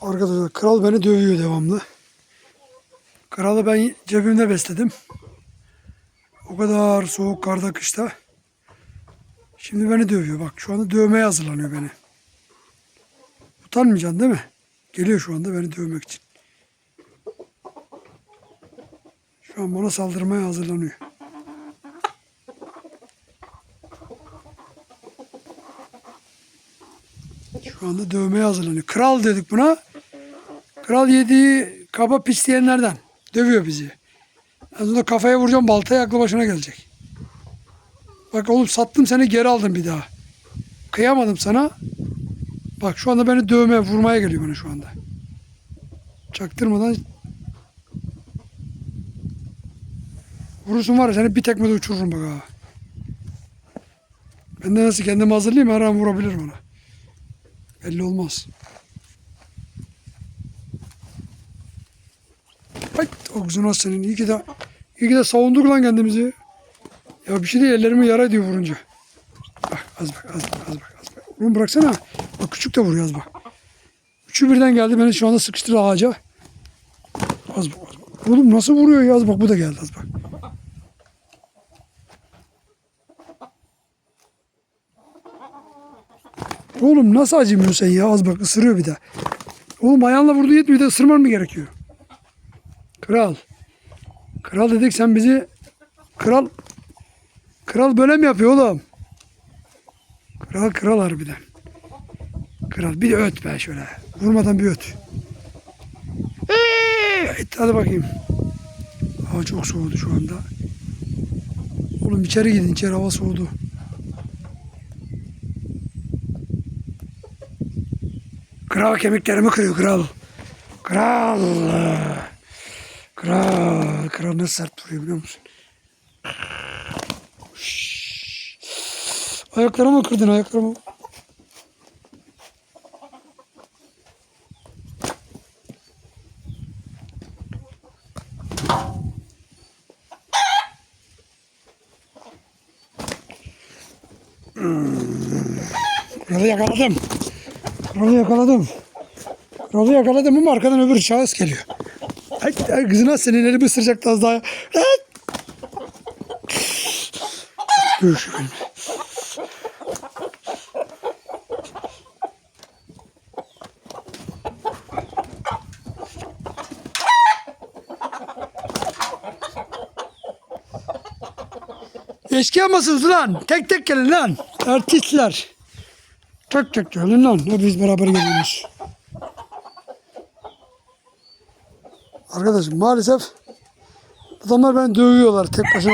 Arkadaşlar kral beni dövüyor devamlı. Kralı ben cebimde besledim. O kadar soğuk karda kışta. Şimdi beni dövüyor. Bak şu anda dövmeye hazırlanıyor beni. Utanmayacaksın değil mi? Geliyor şu anda beni dövmek için. Şu an bana saldırmaya hazırlanıyor. Şu anda dövmeye hazırlanıyor. Kral dedik buna. Kral yediği kaba pisleyenlerden. Dövüyor bizi. En sonunda kafaya vuracağım baltayı aklı başına gelecek. Bak oğlum sattım seni geri aldım bir daha. Kıyamadım sana. Bak şu anda beni dövmeye vurmaya geliyor bana şu anda. Çaktırmadan Vurursun var ya seni bir tekmede uçururum bak ha. Ben de nasıl kendimi hazırlayayım her an vurabilir bana. Belli olmaz. Ay o kızına senin iyi ki de iyi ki de savunduk lan kendimizi. Ya bir şey değil ellerimi yara diyor vurunca. Bak az bak az bak az bak az bak. Oğlum bıraksana. Bak küçük de vuruyor az bak. Üçü birden geldi beni şu anda sıkıştırdı ağaca. Az bak az bak. Oğlum nasıl vuruyor ya az bak bu da geldi az bak. Oğlum nasıl acımıyorsun sen ya az bak ısırıyor bir de. Oğlum ayağınla vurdu yetmiyor bir de ısırman mı gerekiyor? Kral. Kral dedik sen bizi kral kral böyle mi yapıyor oğlum? Kral kral harbiden. Kral bir de öt be şöyle. Vurmadan bir öt. Evet, hadi bakayım. Hava çok soğudu şu anda. Oğlum içeri gidin içeri hava soğudu. Kral kemiklerimi kırıyor kral. Kral. Kral. Kral nasıl sert vuruyor biliyor musun? Ayaklarımı kırdın ayaklarımı. Kralı yakaladım. Kralı yakaladım. Kralı yakaladım ama arkadan öbür şahıs geliyor. Ay, ay kızına senin elimi ısıracaktı az daha. Ay! Görüşürüz. Eşkıya mısınız lan? Tek tek gelin lan. Artistler. Tek tek gelin lan. Hepimiz beraber geliyoruz. Arkadaşım maalesef adamlar beni dövüyorlar tek başına.